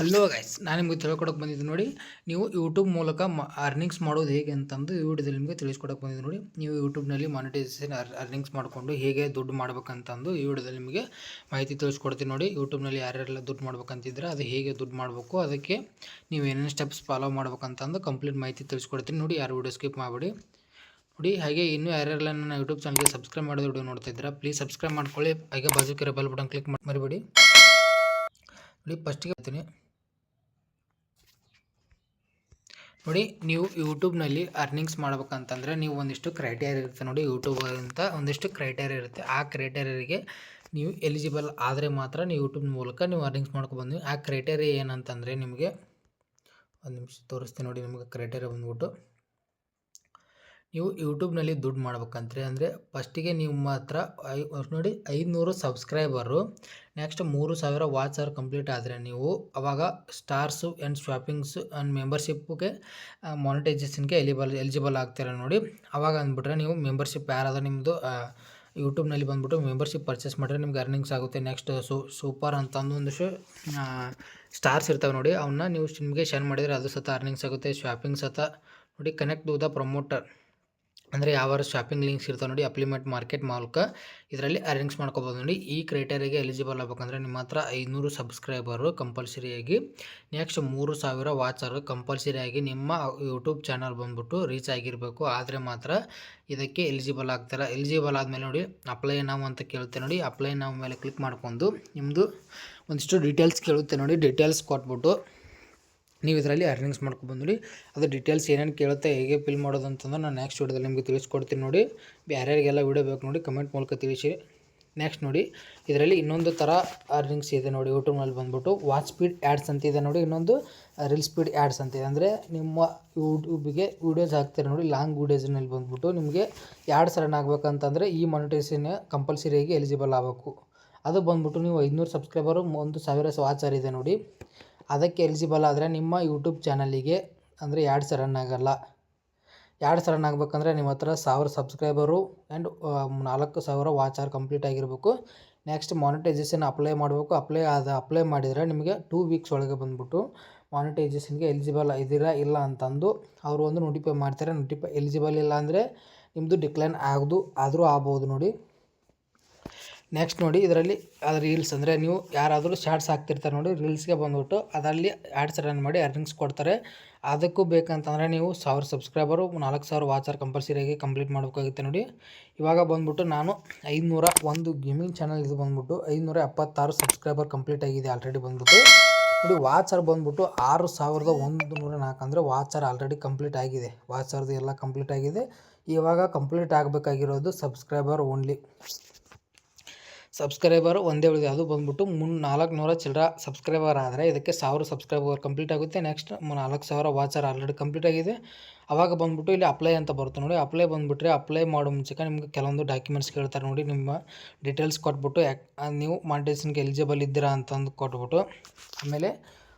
Hello guys ನಾನು ನಿಮಗೆ ತಿಳ್ಕೊಡಕ್ಕೆ ಬಂದಿದ್ದು ನೋಡಿ, ನೀವು ಯೂಟ್ಯೂಬ್ ಮೂಲಕ ಮ ಅರ್ನಿಂಗ್ಸ್ ಮಾಡೋದು ಹೇಗೆ ಅಂತಂದು ಈ ವಿಡಿಯೋದಲ್ಲಿ ನಿಮಗೆ ತಿಳಿಸ್ಕೊಡಕ್ಕೆ ಬಂದಿದ್ದು ನೋಡಿ. ನೀವು ಯೂಟ್ಯೂಬ್ನಲ್ಲಿ ಮಾನಿಟೈಸೇಷನ್ ಅರ್ ಅರ್ನಿಂಗ್ಸ್ ಮಾಡಿಕೊಂಡು ಹೇಗೆ ದುಡ್ಡು ಮಾಡ್ಬೇಕಂತಂದು ಈ ವಿಡಿಯೋದಲ್ಲಿ ನಿಮಗೆ ಮಾಹಿತಿ ತಿಳಿಸ್ಕೊಡ್ತೀನಿ ನೋಡಿ. ಯೂಟ್ಯೂಬ್ನಲ್ಲಿ ಯಾರ್ಯಾರೆಲ್ಲ ದುಡ್ಡು ಮಾಡ್ಬೇಕಂತಿದ್ರೆ ಅದು ಹೇಗೆ ದುಡ್ಡು ಮಾಡಬೇಕು, ಅದಕ್ಕೆ ನೀವು ಏನೇನು ಸ್ಟೆಪ್ಸ್ ಫಾಲೋ ಮಾಡ್ಬೇಕಂತಂದು ಕಂಪ್ಲೀಟ್ ಮಾಹಿತಿ ತಿಳಿಸ್ಕೊಡ್ತೀನಿ ನೋಡಿ. ಯಾರು ವಿಡಿಯೋ ಸ್ಕಿಪ್ ಮಾಡಿಬಿಡಿ. ನೋಡಿ, ಹಾಗೆ ಇನ್ನೂ ಯಾರ್ಯಾರೆಲ್ಲ ನನ್ನ ಯೂಟ್ಯೂಬ್ ಚಾನಲ್ಗೆ ಸಬ್ಸ್ಕ್ರೈಬ್ ಮಾಡೋದು ವಿಡಿಯೋ ನೋಡ್ತಾ ಇದ್ದೀರಾ ಪ್ಲೀಸ್ ಸಬ್ಸ್ಕ್ರೈಬ್ ಮಾಡ್ಕೊಳ್ಳಿ. ಹಾಗೆ ಬಾಜುಕಿರೋ ಬೆಲ್ ಬಟನ್ ಕ್ಲಿಕ್ ಮಾಡಿ ಮರಿಬೇಡಿ. ನೋಡಿ ಫಸ್ಟಿಗೆ ಬರ್ತೀನಿ ನೋಡಿ, ನೀವು ಯೂಟ್ಯೂಬ್ನಲ್ಲಿ ಅರ್ನಿಂಗ್ಸ್ ಮಾಡ್ಬೇಕಂತಂದರೆ ನೀವು ಒಂದಿಷ್ಟು ಕ್ರೈಟೇರಿಯ ಇರುತ್ತೆ ನೋಡಿ ಯೂಟ್ಯೂಬ್ ಅಂತ ಒಂದಿಷ್ಟು ಕ್ರೈಟೇರಿಯ ಇರುತ್ತೆ. ಆ ಕ್ರೈಟೇರಿಯಾಗೆ ನೀವು ಎಲಿಜಿಬಲ್ ಆದರೆ ಮಾತ್ರ ನೀವು ಯೂಟ್ಯೂಬ್ ಮೂಲಕ ನೀವು ಅರ್ನಿಂಗ್ಸ್ ಮಾಡ್ಕೊಬಂದ್ವಿ ಆ ಕ್ರೈಟೇರಿಯಾ ಏನಂತಂದರೆ ನಿಮಗೆ ಒಂದು ನಿಮಿಷ ತೋರಿಸ್ತೀನಿ ನೋಡಿ, ನಿಮಗೆ ಕ್ರೈಟೇರಿಯ ಬಂದ್ಬಿಟ್ಟು. ನೀವು ಯೂಟ್ಯೂಬ್ನಲ್ಲಿ ದುಡ್ಡು ಮಾಡ್ಬೇಕಂದ್ರೆ ಅಂದರೆ ಫಸ್ಟಿಗೆ ನಿಮ್ಮ ಹತ್ರ ಐ ನೋಡಿ ಐದುನೂರು ಸಬ್ಸ್ಕ್ರೈಬರು, ನೆಕ್ಸ್ಟ್ ಮೂರು ಸಾವಿರ ವಾಚ್ ಕಂಪ್ಲೀಟ್ ಆದರೆ ನೀವು ಅವಾಗ ಸ್ಟಾರ್ಸು ಆ್ಯಂಡ್ ಶಾಪಿಂಗ್ಸು ಆ್ಯಂಡ್ ಮೆಂಬರ್ಶಿಪ್ಗೆ ಮಾನಿಟೈಸೇಷನ್ಗೆ ಎಲಿಬಲ್ ಎಲಿಜಿಬಲ್ ಆಗ್ತೀರ ನೋಡಿ. ಅವಾಗ ಅಂದ್ಬಿಟ್ರೆ ನೀವು ಮೆಂಬರ್ಶಿಪ್ ಯಾರಾದರೂ ನಿಮ್ಮದು ಯೂಟ್ಯೂಬ್ನಲ್ಲಿ ಬಂದುಬಿಟ್ಟು ಮೆಂಬರ್ಶಿಪ್ ಪರ್ಚೇಸ್ ಮಾಡಿದ್ರೆ ನಿಮ್ಗೆ ಅರ್ನಿಂಗ್ಸ್ ಆಗುತ್ತೆ. ನೆಕ್ಸ್ಟ್ ಸೂ, ಸೂಪರ್ ಅಂತಂದು ಒಂದಿಷ್ಟು ಸ್ಟಾರ್ಸ್ ಇರ್ತವೆ ನೋಡಿ. ಅವನ್ನ ನೀವು ನಿಮಗೆ ಶೇರ್ ಮಾಡಿದರೆ ಅದು ಸತ ಅರ್ನಿಂಗ್ಸ್ ಆಗುತ್ತೆ. ಶಾಪಿಂಗ್ ಸತ ನೋಡಿ ಕನೆಕ್ಟ್ ದ ಪ್ರಮೋಟರ್ ಅಂದರೆ ಯಾವ ಶಾಪಿಂಗ್ ಲಿಂಕ್ಸ್ ಇರ್ತಾವೆ ನೋಡಿ ಅಪ್ಲಿಮೆಂಟ್ ಮಾರ್ಕೆಟ್ ಮೂಲಕ. ಇದರಲ್ಲಿ ಅರೇಂಜ್ ಮಾಡ್ಕೋಬೋದು ನೋಡಿ. ಈ ಕ್ರೈಟೇರಿಯಾಗೆ ಎಲಿಜಿಬಲ್ ಆಗ್ಬೇಕಂದ್ರೆ ನಿಮ್ಮ ಹತ್ರ ಐನೂರು ಸಬ್ಸ್ಕ್ರೈಬರು ಕಂಪಲ್ಸರಿಯಾಗಿ ನೆಕ್ಸ್ಟ್ ಮೂರು ಸಾವಿರ ವಾಚರು ಕಂಪಲ್ಸರಿಯಾಗಿ ನಿಮ್ಮ ಯೂಟ್ಯೂಬ್ ಚಾನಲ್ ಬಂದ್ಬಿಟ್ಟು ರೀಚ್ ಆಗಿರಬೇಕು. ಆದರೆ ಮಾತ್ರ ಇದಕ್ಕೆ ಎಲಿಜಿಬಲ್ ಆಗ್ತಾರೆ. ಎಲಿಜಿಬಲ್ ಆದಮೇಲೆ ನೋಡಿ ಅಪ್ಲೈ ನಾವು ಅಂತ ಕೇಳುತ್ತೆ ನೋಡಿ. ಅಪ್ಲೈ ನಾವು ಮೇಲೆ ಕ್ಲಿಕ್ ಮಾಡ್ಕೊಂಡು ನಿಮ್ಮದು ಒಂದಿಷ್ಟು ಡೀಟೇಲ್ಸ್ ಕೇಳುತ್ತೆ ನೋಡಿ. ಡೀಟೇಲ್ಸ್ ಕೊಟ್ಬಿಟ್ಟು ನೀವು ಇದರಲ್ಲಿ ಅರ್ನಿಂಗ್ಸ್ ಮಾಡ್ಕೊಬಂದು ನೋಡಿ ಅದು ಡೀಟೇಲ್ಸ್ ಏನೇನು ಕೇಳುತ್ತೆ, ಹೇಗೆ ಫಿಲ್ ಮಾಡೋದು ಅಂತಂದ್ರೆ ನಾನು ನೆಕ್ಸ್ಟ್ ವಿಡಿಯೋದಲ್ಲಿ ನಿಮಗೆ ತಿಳಿಸ್ಕೊಡ್ತೀನಿ ನೋಡಿ. ಯಾರ್ಯಾರಿಗೆಲ್ಲ ವಿಡಿಯೋ ಬೇಕು ನೋಡಿ ಕಮೆಂಟ್ ಮೂಲಕ ತಿಳಿಸಿ. ನೆಕ್ಸ್ಟ್ ನೋಡಿ, ಇದರಲ್ಲಿ ಇನ್ನೊಂದು ಥರ ಅರ್ನಿಂಗ್ಸ್ ಇದೆ ನೋಡಿ ಯೂಟ್ಯೂಬ್ನಲ್ಲಿ ಬಂದ್ಬಿಟ್ಟು. ವಾಚ್ ಸ್ಪೀಡ್ ಆ್ಯಡ್ಸ್ ಅಂತ ಇದೆ ನೋಡಿ, ಇನ್ನೊಂದು ರೀಲ್ ಸ್ಪೀಡ್ ಆ್ಯಡ್ಸ್ ಅಂತ ಇದೆ. ಅಂದರೆ ನಿಮ್ಮ ಯೂಟ್ಯೂಬಿಗೆ ವೀಡಿಯೋಸ್ ಹಾಕ್ತಾರೆ ನೋಡಿ ಲಾಂಗ್ ವೀಡಿಯೋಸ್ನಲ್ಲಿ ಬಂದ್ಬಿಟ್ಟು ನಿಮಗೆ ಆ್ಯಡ್ಸ್ ರನ್ ಆಗಬೇಕಂತಂದರೆ ಈ ಮಾನಿಟೈಸೇಷನ್ ಕಂಪಲ್ಸರಿಯಾಗಿ ಎಲಿಜಿಬಲ್ ಆಗಬೇಕು. ಅದು ಬಂದ್ಬಿಟ್ಟು ನೀವು ಐದುನೂರು ಸಬ್ಸ್ಕ್ರೈಬರು ಒಂದು ಸಾವಿರ ವಾಚರ್ ಇದೆ ನೋಡಿ. ಅದಕ್ಕೆ ಎಲಿಜಿಬಲ್ ಆದರೆ ನಿಮ್ಮ ಯೂಟ್ಯೂಬ್ ಚಾನಲಿಗೆ ಅಂದರೆ ಎರಡು ರನ್ ಆಗೋಲ್ಲ. ಎರಡು ರನ್ ಆಗಬೇಕಂದ್ರೆ ನಿಮ್ಮ ಹತ್ರ ಸಾವಿರ ಸಬ್ಸ್ಕ್ರೈಬರು ಆ್ಯಂಡ್ ನಾಲ್ಕು ಸಾವಿರ ವಾಚ್ ಅವರ್ ಕಂಪ್ಲೀಟ್ ಆಗಿರಬೇಕು. ನೆಕ್ಸ್ಟ್ ಮಾನಿಟೈಸೇಷನ್ ಅಪ್ಲೈ ಮಾಡಬೇಕು. ಅಪ್ಲೈ ಆದ ಅಪ್ಲೈ ಮಾಡಿದರೆ ನಿಮಗೆ ಟೂ ವೀಕ್ಸ್ ಒಳಗೆ ಬಂದುಬಿಟ್ಟು ಮಾನಿಟೈಸೇಷನ್ಗೆ ಎಲಿಜಿಬಲ್ ಇದ್ದೀರಾ ಇಲ್ಲ ಅಂತಂದು ಅವರು ಒಂದು ನೋಟಿಫೈ ಮಾಡ್ತಾರೆ. ನೋಟಿಫೈ ಎಲಿಜಿಬಲ್ ಇಲ್ಲ ಅಂದರೆ ನಿಮ್ಮದು ಡಿಕ್ಲೈನ್ ಆಗೋದು, ಆದರೂ ಆಗ್ಬೋದು ನೋಡಿ. ನೆಕ್ಸ್ಟ್ ನೋಡಿ, ಇದರಲ್ಲಿ ಅದು ರೀಲ್ಸ್ ಅಂದರೆ ನೀವು ಯಾರಾದರೂ ಶಾರ್ಟ್ಸ್ ಹಾಕ್ತಿರ್ತಾರೆ ನೋಡಿ ರೀಲ್ಸ್ಗೆ ಬಂದುಬಿಟ್ಟು ಅದರಲ್ಲಿ ಆ್ಯಡ್ಸ್ ರನ್ ಮಾಡಿ ಅರ್ನಿಂಗ್ಸ್ ಕೊಡ್ತಾರೆ. ಅದಕ್ಕೂ ಬೇಕಂತಂದರೆ ನೀವು ಸಾವಿರ ಸಬ್ಸ್ಕ್ರೈಬರು ನಾಲ್ಕು ಸಾವಿರ ವಾಚರ್ ಕಂಪಲ್ಸರಿಯಾಗಿ ಕಂಪ್ಲೀಟ್ ಮಾಡಬೇಕಾಗುತ್ತೆ ನೋಡಿ. ಇವಾಗ ಬಂದುಬಿಟ್ಟು ನಾನು ಐದುನೂರ ಒಂದು ಗೇಮಿಂಗ್ ಚಾನಲ್ ಇದು ಬಂದುಬಿಟ್ಟು ಐದುನೂರ ಎಪ್ಪತ್ತಾರು ಸಬ್ಸ್ಕ್ರೈಬರ್ ಕಂಪ್ಲೀಟ್ ಆಗಿದೆ ಆಲ್ರೆಡಿ ಬಂದುಬಿಟ್ಟು. ನೋಡಿ ವಾಚರ್ ಬಂದುಬಿಟ್ಟು ಆರು ಸಾವಿರದ ಒಂದು ನೂರ ನಾಲ್ಕು ಅಂದರೆ ವಾಚರ್ ಆಲ್ರೆಡಿ ಕಂಪ್ಲೀಟ್ ಆಗಿದೆ. ವಾಚರ್ದು ಎಲ್ಲ ಕಂಪ್ಲೀಟ್ ಆಗಿದೆ. ಇವಾಗ ಕಂಪ್ಲೀಟ್ ಆಗಬೇಕಾಗಿರೋದು ಸಬ್ಸ್ಕ್ರೈಬರ್ ಓನ್ಲಿ ಸಬ್ಸ್ಕ್ರೈಬರ್ ಒಂದೇ ಉಳಿದೆ ಅದು ಬಂದ್ಬಿಟ್ಟು ಮುನ್ ನಾಲ್ಕು ನೂರ ಚಿಲ್ಲರ ಸಬ್ಸ್ಕ್ರೈಬರ್ ಆದರೆ ಇದಕ್ಕೆ ಸಾವಿರ ಸಬ್ಸ್ಕ್ರೈಬರ್ ಕಂಪ್ಲೀಟ್ ಆಗುತ್ತೆ. ನೆಕ್ಸ್ಟ್ ನಾಲ್ಕು ಸಾವಿರ ವಾಚರ್ ಆಲ್ರೆಡಿ ಕಂಪ್ಲೀಟ್ ಆಗಿದೆ. ಅವಾಗ ಬಂದ್ಬಿಟ್ಟು ಇಲ್ಲಿ ಅಪ್ಲೈ ಅಂತ ಬರುತ್ತೆ ನೋಡಿ. ಅಪ್ಲೈ ಬಂದುಬಿಟ್ರೆ ಅಪ್ಲೈ ಮಾಡೋ ಮುಂಚೆಗೆ ನಿಮ್ಗೆ ಕೆಲವೊಂದು ಡಾಕ್ಯುಮೆಂಟ್ಸ್ ಕೇಳ್ತಾರೆ ನೋಡಿ. ನಿಮ್ಮ ಡೀಟೇಲ್ಸ್ ಕೊಟ್ಬಿಟ್ಟು ಯಾಕೆ ನೀವು ಮಾನಿಟೈಸೇಷನ್ಗೆ ಎಲಿಜಿಬಲ್ ಇದ್ದೀರಾ ಅಂತಂದು ಕೊಟ್ಬಿಟ್ಟು ಆಮೇಲೆ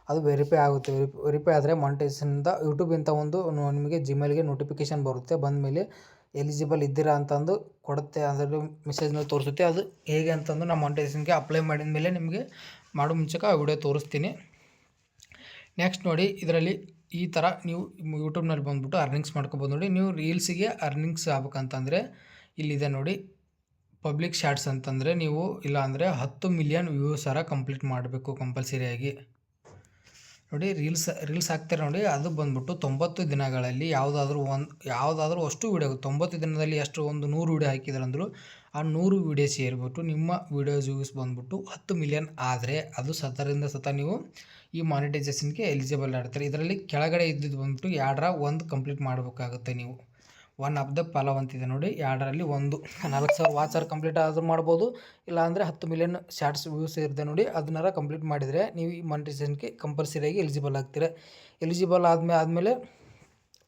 ಅದು ವೆರಿಫೈ ಆಗುತ್ತೆ. ವೆರಿಫೈ ಆದರೆ ಯೂಟ್ಯೂಬ್ ಯೂಟ್ಯೂಬಿಂದ ಒಂದು ನಿಮಗೆ ಜಿಮೇಲ್ಗೆ ನೋಟಿಫಿಕೇಷನ್ ಬರುತ್ತೆ. ಬಂದಮೇಲೆ ಎಲಿಜಿಬಲ್ ಇದ್ದೀರಾ ಅಂತಂದು ಕೊಡುತ್ತೆ, ಅದರಲ್ಲಿ ಮೆಸೇಜ್ನಲ್ಲಿ ತೋರಿಸುತ್ತೆ. ಅದು ಹೇಗೆ ಅಂತಂದು ನಮ್ಮ ಮಾನಿಟೈಸೇಷನ್ಗೆ ಅಪ್ಲೈ ಮಾಡಿದ ಮೇಲೆ ನಿಮಗೆ ಮಾಡೋ ಮುಂಚೆಗೆ ಆ ವಿಡಿಯೋ ತೋರಿಸ್ತೀನಿ. ನೆಕ್ಸ್ಟ್ ನೋಡಿ, ಇದರಲ್ಲಿ ಈ ಥರ ನೀವು ಯೂಟ್ಯೂಬ್ನಲ್ಲಿ ಬಂದುಬಿಟ್ಟು ಅರ್ನಿಂಗ್ಸ್ ಮಾಡ್ಕೊಬೋದು ನೋಡಿ. ನೀವು ರೀಲ್ಸಿಗೆ ಅರ್ನಿಂಗ್ಸ್ ಆಗ್ಬೇಕಂತಂದರೆ ಇಲ್ಲಿದೆ ನೋಡಿ. ಪಬ್ಲಿಕ್ ಶಾರ್ಟ್ಸ್ ಅಂತಂದರೆ ನೀವು ಇಲ್ಲಾಂದರೆ ಹತ್ತು ಮಿಲಿಯನ್ ವ್ಯೂಸರ ಕಂಪ್ಲೀಟ್ ಮಾಡಬೇಕು ಕಂಪಲ್ಸರಿಯಾಗಿ ನೋಡಿ ರೀಲ್ಸ್ ರೀಲ್ಸ್ ಹಾಕ್ತಾರೆ ನೋಡಿ, ಅದು ಬಂದ್ಬಿಟ್ಟು ತೊಂಬತ್ತು ದಿನಗಳಲ್ಲಿ ಯಾವುದಾದ್ರೂ ಒಂದು, ಯಾವುದಾದ್ರೂ ಅಷ್ಟು ವೀಡಿಯೋ ತೊಂಬತ್ತು ದಿನದಲ್ಲಿ ಎಷ್ಟು ಒಂದು ನೂರು ವೀಡಿಯೋ ಹಾಕಿದ್ರೆ ಅಂದರು ಆ ನೂರು ವೀಡಿಯೋ ಸೇರಿಬಿಟ್ಟು ನಿಮ್ಮ ವೀಡಿಯೋ ವ್ಯೂಸ್ ಬಂದ್ಬಿಟ್ಟು ಹತ್ತು ಮಿಲಿಯನ್ ಆದರೆ ಅದು ಸತರಿಂದ ಸತ ನೀವು ಈ ಮಾನಿಟೈಸೇಷನ್ಗೆ ಎಲಿಜಿಬಲ್ ಆಡ್ತಾರೆ ಇದರಲ್ಲಿ ಕೆಳಗಡೆ ಇದ್ದಿದ್ದು ಬಂದ್ಬಿಟ್ಟು ಎರಡರ ಒಂದು ಕಂಪ್ಲೀಟ್ ಮಾಡಬೇಕಾಗುತ್ತೆ ನೀವು. ಒನ್ ಆಫ್ ದ ಫಲವ್ ಅಂತಿದೆ ನೋಡಿ. ಎರಡರಲ್ಲಿ ಒಂದು. ನಾಲ್ಕು ಸಾವಿರ ವಾಚರ್ ಕಂಪ್ಲೀಟ್ ಆದರೂ ಮಾಡ್ಬೋದು. ಇಲ್ಲಾಂದರೆ ಹತ್ತು ಮಿಲಿಯನ್ ಶಾರ್ಟ್ಸ್ ವ್ಯೂಸ್ ಇರುತ್ತೆ ನೋಡಿ. ಅದನ್ನಾರ ಕಂಪ್ಲೀಟ್ ಮಾಡಿದರೆ ನೀವು ಈ ಮಾನಿಟೈಸೇಷನ್ಗೆ ಕಂಪಲ್ಸರಿಯಾಗಿ ಎಲಿಜಿಬಲ್ ಆಗ್ತೀರ. ಎಲಿಜಿಬಲ್ ಆದಮೇಲೆ ಆದಮೇಲೆ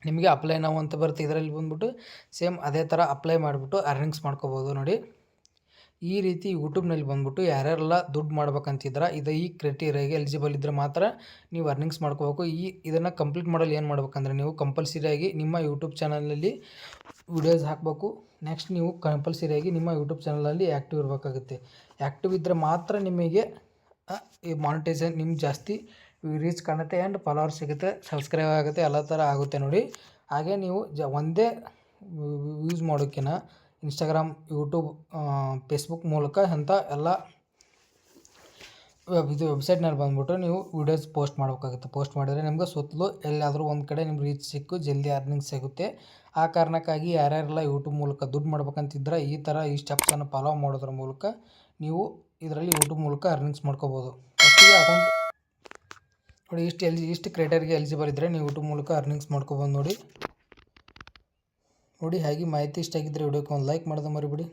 ನಿಮಗೆ ಅಪ್ಲೈ ನಾವು ಅಂತ ಬರುತ್ತೆ. ಇದರಲ್ಲಿ ಬಂದ್ಬಿಟ್ಟು ಸೇಮ್ ಅದೇ ಥರ ಅಪ್ಲೈ ಮಾಡಿಬಿಟ್ಟು ಅರ್ನಿಂಗ್ಸ್ ಮಾಡ್ಕೋಬೋದು ನೋಡಿ. ಈ ರೀತಿ ಯೂಟ್ಯೂಬ್ನಲ್ಲಿ ಬಂದ್ಬಿಟ್ಟು ಯಾರ್ಯಾರೆಲ್ಲ ದುಡ್ಡು ಮಾಡ್ಬೇಕಂತಿದ್ರೆ ಇದು ಈ ಕ್ರೈಟೀರಿಯಾಗೆ ಎಲಿಜಿಬಲ್ ಇದ್ದರೆ ಮಾತ್ರ ನೀವು ಅರ್ನಿಂಗ್ಸ್ ಮಾಡ್ಕೋಬೇಕು. ಈ ಇದನ್ನು ಕಂಪ್ಲೀಟ್ ಮಾಡಲು ಏನು ಮಾಡ್ಬೇಕಂದ್ರೆ ನೀವು ಕಂಪಲ್ಸರಿಯಾಗಿ ನಿಮ್ಮ ಯೂಟ್ಯೂಬ್ ಚಾನಲಲ್ಲಿ ವಿಡಿಯೋಸ್ ಹಾಕಬೇಕು. ನೆಕ್ಸ್ಟ್ ನೀವು ಕಂಪಲ್ಸರಿಯಾಗಿ ನಿಮ್ಮ ಯೂಟ್ಯೂಬ್ ಚಾನಲಲ್ಲಿ ಆ್ಯಕ್ಟಿವ್ ಇರಬೇಕಾಗುತ್ತೆ. ಆ್ಯಕ್ಟಿವ್ ಇದ್ದರೆ ಮಾತ್ರ ನಿಮಗೆ ಈ ಮಾನಿಟೈಸೇಷನ್ ನಿಮ್ಗೆ ಜಾಸ್ತಿ ರೀಚ್ ಕಾಣುತ್ತೆ ಆ್ಯಂಡ್ ಫಾಲೋವರ್ಸ್ ಸಿಗುತ್ತೆ ಸಬ್ಸ್ಕ್ರೈಬ್ ಆಗುತ್ತೆ, ಎಲ್ಲ ಥರ ಆಗುತ್ತೆ ನೋಡಿ. ಹಾಗೆ ನೀವು ಜ, ಒಂದೇ ಯೂಸ್ ಮಾಡೋಕ್ಕಿಂತ ಇನ್ಸ್ಟಾಗ್ರಾಮ್ ಯೂಟ್ಯೂಬ್ ಫೇಸ್ಬುಕ್ ಮೂಲಕ ಅಂಥ ಎಲ್ಲ ವೆಬ್, ಇದು ವೆಬ್ಸೈಟ್ನಲ್ಲಿ ಬಂದುಬಿಟ್ಟು ನೀವು ವೀಡಿಯೋಸ್ ಪೋಸ್ಟ್ ಮಾಡಬೇಕಾಗುತ್ತೆ. ಪೋಸ್ಟ್ ಮಾಡಿದರೆ ನಿಮ್ಗೆ ಸುತ್ತಲೂ ಎಲ್ಲಾದರೂ ಒಂದು ಕಡೆ ನಿಮ್ಗೆ ರೀಚ್ ಸಿಕ್ಕು, ಜಲ್ದಿ ಅರ್ನಿಂಗ್ ಸಿಗುತ್ತೆ. ಆ ಕಾರಣಕ್ಕಾಗಿ ಯಾರ್ಯಾರೆಲ್ಲ ಯೂಟ್ಯೂಬ್ ಮೂಲಕ ದುಡ್ಡು ಮಾಡ್ಬೇಕಂತಿದ್ರೆ ಈ ಥರ ಈ ಸ್ಟೆಪ್ಸನ್ನು ಫಾಲೋ ಮಾಡೋದ್ರ ಮೂಲಕ ನೀವು ಇದರಲ್ಲಿ ಯೂಟ್ಯೂಬ್ ಮೂಲಕ ಅರ್ನಿಂಗ್ಸ್ ಮಾಡ್ಕೋಬೋದು. ಫಸ್ಟಿಗೆ ಅಕೌಂಟ್ ನೋಡಿ ಇಷ್ಟು ಎಲ್ಜಿ ಇಷ್ಟು ಕ್ರೈಟೇರಿಯಾಗೆ ಎಲಿಜಿಬಲ್ ಇದ್ದರೆ ನೀವು ಯೂಟ್ಯೂಬ್ ಮೂಲಕ ಅರ್ನಿಂಗ್ಸ್ ಮಾಡ್ಕೊಬೋದು ನೋಡಿ. ನೋಡಿ ಹಾಗೆ ಮಾಹಿತಿ ಇಷ್ಟ ಆಗಿದ್ದರೆ ವಿಡಿಯೋಕ್ಕೆ ಒಂದು ಲೈಕ್ ಮಾಡೋದು ಮರಿಬೇಡಿ.